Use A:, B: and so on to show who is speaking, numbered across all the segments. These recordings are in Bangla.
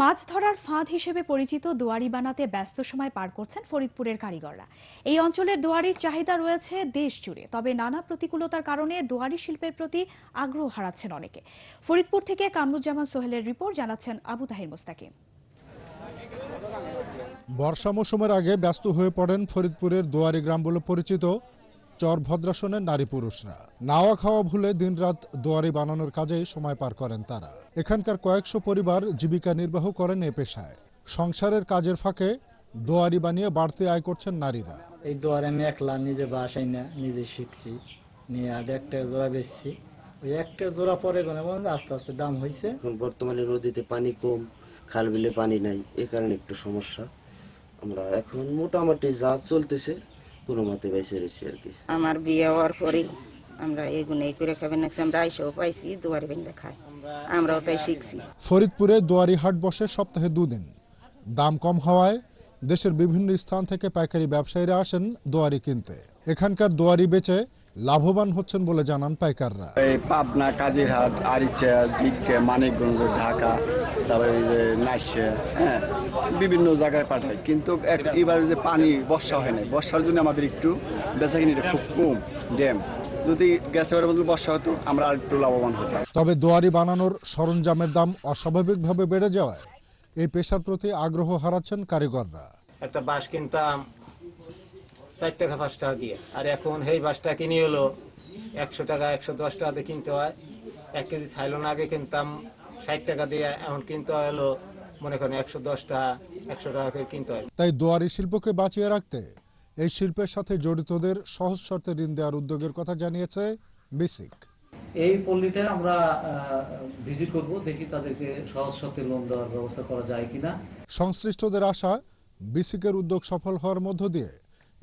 A: মাছ ধরার ফাঁদ হিসেবে পরিচিত দোয়ারি বানাতে ব্যস্ত সময় পার করছেন ফরিদপুরের কারিগররা। এই অঞ্চলের দোয়ারির চাহিদা রয়েছে দেশ জুড়ে, তবে নানা প্রতিকূলতার কারণে দোয়ারি শিল্পের প্রতি আগ্রহ হারাচ্ছেন অনেকে। ফরিদপুর থেকে কামরুজ্জামান সোহেলের রিপোর্ট, জানাচ্ছেন আবু তাহির মোস্তাকিম
B: বর্ষা মৌসুমের আগে ব্যস্ত হয়ে পড়েন ফরিদপুরের দোয়ারি গ্রাম বলে পরিচিত চর ভদ্রাসনের নারী পুরুষরা। নাওয়া খাওয়া ভুলে দিনরাত দোয়ারি বানানোর কাজে সময় পার করেন তারা। এখানকার কয়েকশো পরিবার জীবিকা নির্বাহ করেন এ পেশায়। সংসারের কাজের ফাঁকে দোয়ারি বানিয়ে বাড়তি আয় করছেন নারীরা।
C: এই দোয়ারে আমি একলা নিজে বাসাই না নিজে শিখছি। নিয়ে আর একটা জোড়া বেচছি। ওই একটা জোড়া পরে কোনো আস্তে আস্তে দাম হয়েছে
D: বর্তমানে নদীতে পানি কম খাল বিলে পানি নাই এ কারণে একটু সমস্যা। আমরা এখন মোটামুটি যা চলতেছে কোনো মতে বেঁচে রয়েছি আর কি।
E: আমার বিয়ে হওয়ার পরে আমরা এগুলো এই করে খাবেন। না আমরা আইসাও পাইছি দুয়ারি বেঁধে খাই। আমরাও তাই শিখছি।
B: ফরিদপুরে দুয়ারি হাট বসে সপ্তাহে দুদিন। দাম কম হওয়ায় দেশের বিভিন্ন স্থান থেকে পাইকারি ব্যবসায়ীরা আসেন দোয়ারি কিনতে। এখানকার দোয়ারি বেচে লাভবান হচ্ছেন বলে জানান পাইকাররা।
F: এই পাবনা কাজিরহাট আরিচা জিটকে মানিকগঞ্জ ঢাকা তারপরে এই যে নাইশে হ্যাঁ বিভিন্ন জায়গায় পাঠায়। কিন্তু এবার যে পানি বর্ষা হয় নাই বর্ষার জন্য আমাদের একটু বেচা কিনিটা খুব কম ড্যাম। যদি গ্যাসের বদলে বর্ষা হতো আমরা আর একটু লাভবান হতাম।
B: তবে দোয়ারি বানানোর সরঞ্জামের দাম অস্বাভাবিকভাবে বেড়ে যাওয়ায় এই পেশার প্রতি আগ্রহ হারাচ্ছেন কারিগররা।
G: একটা বাঁশ কিনতাম চার টাকা পাঁচ টাকা দিয়ে। আর এখন সেই বাসটা কিনে হলো একশো টাকা একশো দশ টাকা দিয়ে কিনতে হয়। এক কেজি সাইলন আগে কিনতাম ষাট টাকা দিয়ে এখন কিনতে হলো মনে করেন একশো দশ টাকা একশো টাকা করে কিনতে হয়।
B: তাই দোয়ারি শিল্পকে বাঁচিয়ে রাখতে এই শিল্পের সাথে জড়িতদের সহজ শর্তে ঋণ দেওয়ার উদ্যোগের কথা জানিয়েছে বিসিক।
H: এই পল্লীতে আমরা ভিজিট করব দেখি তাদেরকে সহজ শর্তে লোন দেওয়ার ব্যবস্থা করা যায় কিনা।
B: সংশ্লিষ্টদের আশা বিসিকের উদ্যোগ সফল হওয়ার মধ্য দিয়ে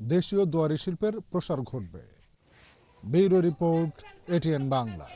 B: দেশীয় দুয়ারি শিল্পের প্রসার ঘটবে। Bureau report ATN Bangla.